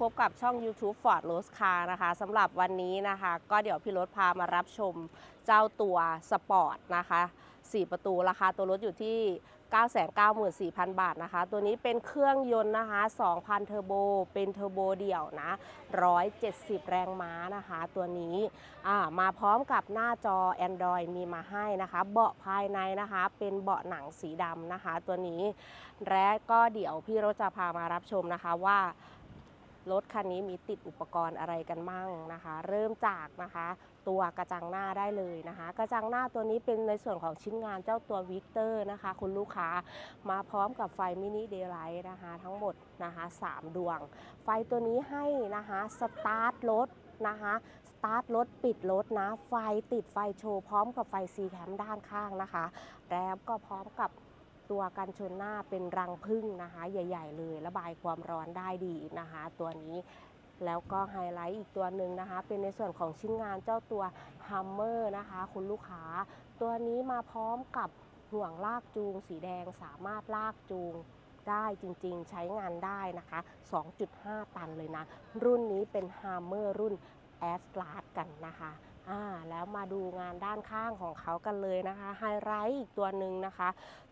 พบกับช่อง YouTube Ford Rose Car นะคะสำหรับวันนี้นะคะ ก็เดี๋ยวพี่รถพามารับชมเจ้าตัวสปอร์ตนะคะ 4 ประตูราคาตัวรถอยู่ที่ 994,000 บาทนะคะ ตัวนี้เป็นเครื่องยนต์นะคะ 2,000 เทอร์โบ เป็นเทอร์โบเดี่ยวนะ 170 แรงม้านะคะ ตัวนี้มาพร้อมกับหน้าจอ Android มีมาให้นะคะ เบาะภายในนะคะ เป็นเบาะหนังสีดำนะคะ ตัวนี้ และก็เดี๋ยวพี่รถจะพามารับชมนะคะว่า รถคันนี้มีติดอุปกรณ์อะไรกันมั่งนะคะ เริ่มจากนะคะ ตัวกระจังหน้าได้เลยนะคะ กระจังหน้าตัวนี้เป็นในส่วนของชิ้นงานเจ้าตัววิกเตอร์นะคะ คุณลูกค้ามาพร้อมกับไฟมินิเดย์ไลท์นะคะ ทั้งหมดนะคะ3ดวง ไฟตัวนี้ให้นะคะสตาร์ทรถนะคะสตาร์ทรถปิดรถนะ ไฟติดไฟโชว์พร้อมกับไฟซีแคมด้านข้างนะคะ แล้วก็พร้อมกับ ตัวกันชนหน้าเป็นรังพึ่งนะคะ ใหญ่ ๆ เลย ระบายความร้อนได้ดีนะคะ ตัวนี้แล้วก็ไฮไลท์อีกตัวหนึ่งนะคะ เป็นในส่วนของชิ้นงานเจ้าตัวฮัมเมอร์นะคะ คุณลูกค้า ตัวนี้มาพร้อมกับห่วงลากจูง สีแดงสามารถลากจูงได้จริงๆ ใช้งานได้นะคะ 2.5 ตันเลยนะ รุ่นนี้เป็นฮัมเมอร์รุ่น แอสลาดกันนะคะอ่าแล้วมาดูงานด้านข้างของเขากันเลยนะคะไฮไลท์อีกตัวหนึ่งนะคะ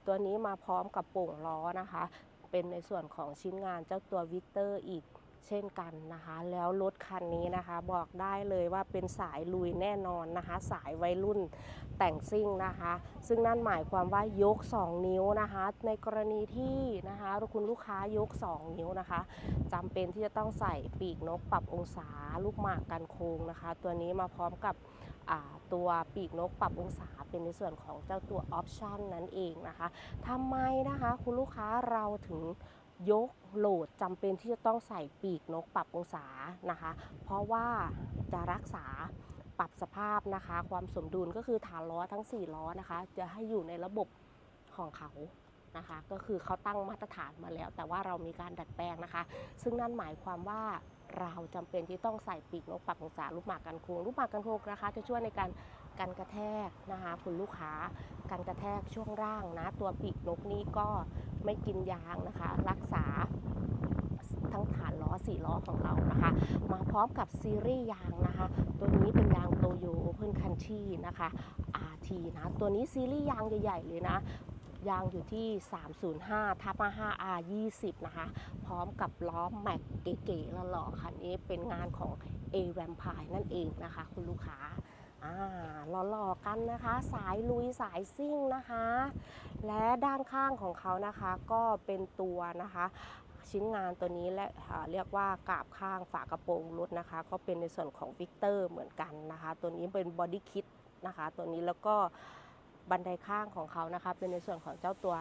ตัวนี้มาพร้อมกับโป่งล้อนะคะ เป็นในส่วนของชิ้นงานเจ้าตัววิกเตอร์อีก เช่นกันนะคะ แล้วรถคันนี้นะคะบอกได้เลยว่าเป็นสายลุยแน่นอนนะคะ สายวัยรุ่นแต่งซิ่งนะคะ ซึ่งนั่นหมายความว่ายก 2 นิ้วนะคะ ในกรณีที่นะคะคุณลูกค้ายก 2 นิ้วนะคะจำเป็นที่จะต้องใส่ปีกนกปรับองศาลูกหมากกันโค้งนะคะ ตัวนี้มาพร้อมกับตัวปีกนกปรับองศาเป็นในส่วนของเจ้าตัวออปชันนั่นเองนะคะทำไมนะคะคุณลูกค้าเราถึง ยกโหลดจำเป็นที่จะต้องใส่ปีกนกปรับองศานะคะ เพราะว่าจะรักษาปรับสภาพนะคะ ความสมดุลก็คือฐานล้อทั้ง 4 ล้อนะคะ จะให้อยู่ในระบบของเขานะคะ ก็คือเขาตั้งมาตรฐานมาแล้ว แต่ว่าเรามีการดัดแปลงนะคะ ซึ่งนั่นหมายความว่าเราจำเป็นที่ต้องใส่ปีกนกปรับองศาลูกหมากกันโค้งลูกหมากกันโค้งนะคะ จะช่วยในการ กันกระแทกนะคะคุณลูกค้ากันกระแทกช่วงล่างนะ ตัวปีกนกนี้ก็ไม่กินยางนะคะ รักษาทั้งฐานล้อ4ล้อของเรานะคะ มาพร้อมกับซีรีส์ยางนะคะ ตัวนี้เป็นยางโตโยโอเพนคันทีนะคะ RT นะตัวนี้ซีรีส์ยางใหญ่ ๆ เลยนะยางอยู่ที่ 305ทับ5 R 20นะคะ พร้อมกับล้อแม็กเก๋ๆหล่อๆคันนี้เป็นงานของ A Vampire นั่นเองนะคะ คุณลูกค้า หล่อๆกันนะคะ สายลุยสายซิ่งนะคะ และด้านข้างของเขานะคะก็เป็นตัวนะคะชิ้นงานตัวนี้และเรียกว่ากาบข้างฝากระโปรงรถนะคะ ก็เป็นในส่วนของวิกเตอร์เหมือนกันนะคะ ตัวนี้เป็นบอดี้คิดนะคะ ตัวนี้แล้วก็บันไดข้างของเขานะคะ เป็นในส่วนของเจ้าตัว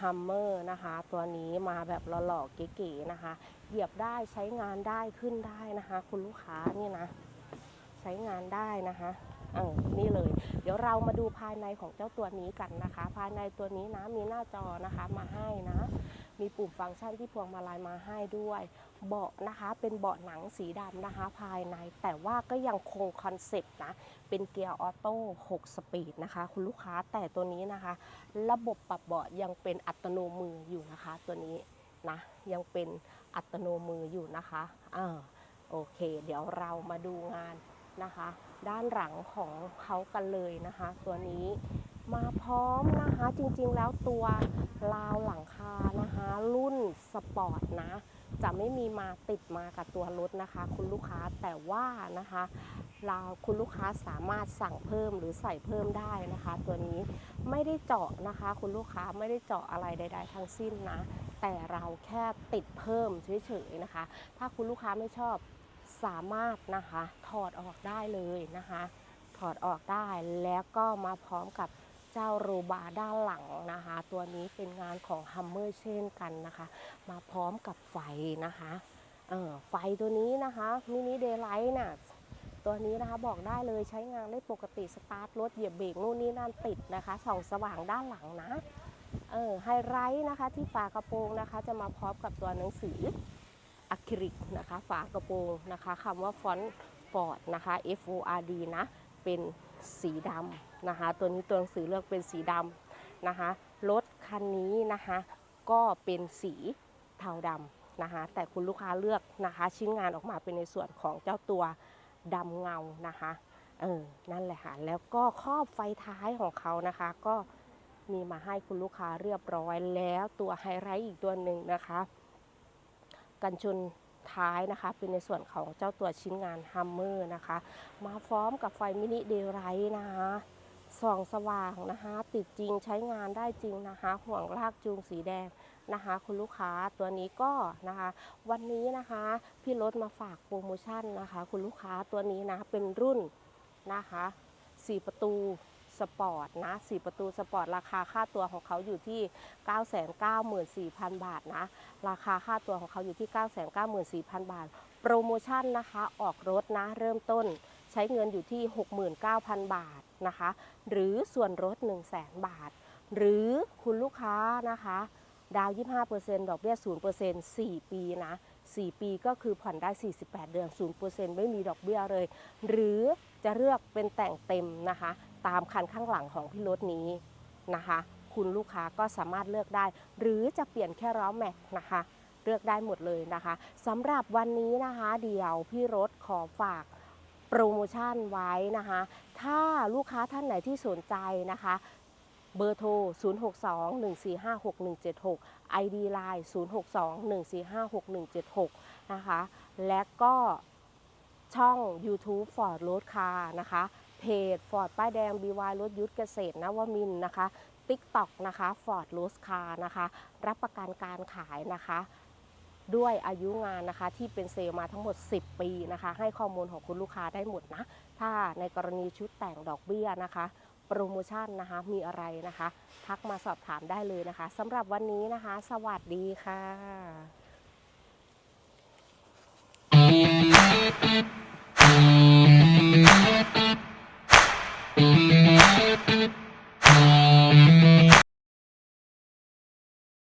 ฮัมเมอร์นะคะ ตัวนี้มาแบบหล่อๆเก๋ๆนะคะ เหยียบได้ใช้งานได้ขึ้นได้นะคะ คุณลูกค้านี่นะ ใช้งานได้นะคะ นี่เลย เดี๋ยวเรามาดูภายในของเจ้าตัวนี้กันนะคะ ภายในตัวนี้นะมีหน้าจอนะคะมาให้นะ มีปุ่มฟังก์ชันที่พวงมาลัยมาให้ด้วย เบาะนะคะเป็นเบาะหนังสีดำนะคะ ภายในแต่ว่าก็ยังคงคอนเซ็ปต์นะ เป็นเกียร์ออโต้6สปีดนะคะ คุณลูกค้าแต่ตัวนี้นะคะ ระบบปรับเบาะยังเป็นอัตโนมืออยู่นะคะ ตัวนี้นะยังเป็นอัตโนมืออยู่นะคะอ่าโอเค เดี๋ยวเรามาดูงาน นะคะ ด้านหลังของเขากันเลยนะคะ ตัวนี้มาพร้อมนะคะจริงๆแล้วตัวราวหลังคานะคะ รุ่นสปอร์ตนะ จะไม่มีมาติดมากับตัวรถนะคะ คุณลูกค้าแต่ว่านะคะเราคุณลูกค้าสามารถสั่งเพิ่มหรือใส่เพิ่มได้นะคะ ตัวนี้ไม่ได้เจาะนะคะ คุณลูกค้าไม่ได้เจาะอะไรใด ๆ ทั้งสิ้นนะ แต่เราแค่ติดเพิ่มเฉยๆนะคะ ถ้าคุณลูกค้าไม่ชอบ สามารถนะคะถอดออกได้เลยนะคะ ถอดออกได้แล้วก็มาพร้อมกับเจ้าโรบาด้านหลังนะคะ ตัวนี้เป็นงานของฮัมเมอร์เช่นกันนะคะ มาพร้อมกับไฟนะคะเออไฟตัวนี้นะคะมินิเดย์ไลท์น่ะตัวนี้นะคะบอกได้เลยใช้งานได้ปกติสตาร์ทรถเหยียบเบรกนู่นนี่นั่นติดนะคะส่องสว่างด้านหลังนะเออไฮไลท์นะคะที่ฝากระโปรงนะคะ จะมาพร้อมกับตัวหนังสือ อะคริลิกนะคะ ฝากระโปรงนะคะคำว่าฟอนต์ฟอร์ดนะคะ F O R D นะ เป็นสีดำนะคะ ตัวนี้ตัวหนังสือเลือกเป็นสีดำนะคะ รถคันนี้นะคะ ก็เป็นสีเทาดำนะคะ แต่คุณลูกค้าเลือกนะคะ ชิ้นงานออกมาเป็นในส่วนของเจ้าตัวดำเงานะคะ เออ นั่นแหละค่ะ แล้วก็ครอบไฟท้ายของเขานะคะ ก็มีมาให้คุณลูกค้าเรียบร้อยแล้วตัวไฮไลท์อีกตัวหนึ่งนะคะ กันชนท้ายนะคะ เป็นในส่วนของเจ้าตัวชิ้นงานฮัมเมอร์นะคะ มาพร้อมกับไฟมินิเดย์ไรท์นะคะส่องสว่างนะคะ ติดจริงใช้งานได้จริงนะคะ ห่วงลากจูงสีแดงนะคะ คุณลูกค้าตัวนี้ก็นะคะ วันนี้นะคะพี่รถมาฝากโปรโมชั่นนะคะ คุณลูกค้าตัวนี้นะเป็นรุ่นนะคะ 4 ประตู สปอร์ตนะ4ประตูสปอร์ตราคาค่าตัวของเขาอยู่ที่ 994,000 บาทนะ ราคาค่าตัวของเขาอยู่ที่ 994,000 บาท โปรโมชั่นนะคะออกรถนะเริ่มต้นใช้เงินอยู่ที่ 69,000 บาทนะคะ หรือส่วนลด100,000 บาท หรือคุณลูกค้านะคะดาว 25%ดอกเบี้ย 0% 4 ปีนะ 4 ปีก็คือผ่อนได้ 48 เดือน 0%ไม่มีดอกเบี้ยเลย หรือ จะเลือกเป็นแต่งเต็มนะคะ ตามคันข้างหลังของพี่รถนี้นะคะ คุณลูกค้าก็สามารถเลือกได้ หรือจะเปลี่ยนแค่ล้อแม็กนะคะ เลือกได้หมดเลยนะคะสำหรับวันนี้นะคะ เดี๋ยวพี่รถขอฝากโปรโมชั่นไว้นะคะ ถ้าลูกค้าท่านไหนที่สนใจนะคะเบอร์โทร 0621456176 ID Line 0621456176 นะคะ และก็ ช่อง YouTube Ford Road Car นะคะ เพจ Ford ป้ายแดง BY รถยุทธเกษตรนวมินนะคะ TikTok นะคะ Ford Road Car นะคะ รับประกันการขายนะคะด้วยอายุงานนะคะที่เป็นเซลมาทั้งหมด 10 ปีนะคะ ให้ข้อมูลของคุณลูกค้าได้หมดนะ ถ้าในกรณีชุดแต่งดอกเบี้ยนะคะ โปรโมชั่นนะคะมีอะไรนะคะ ทักมาสอบถามได้เลยนะคะสำหรับวันนี้นะคะ สวัสดีค่ะ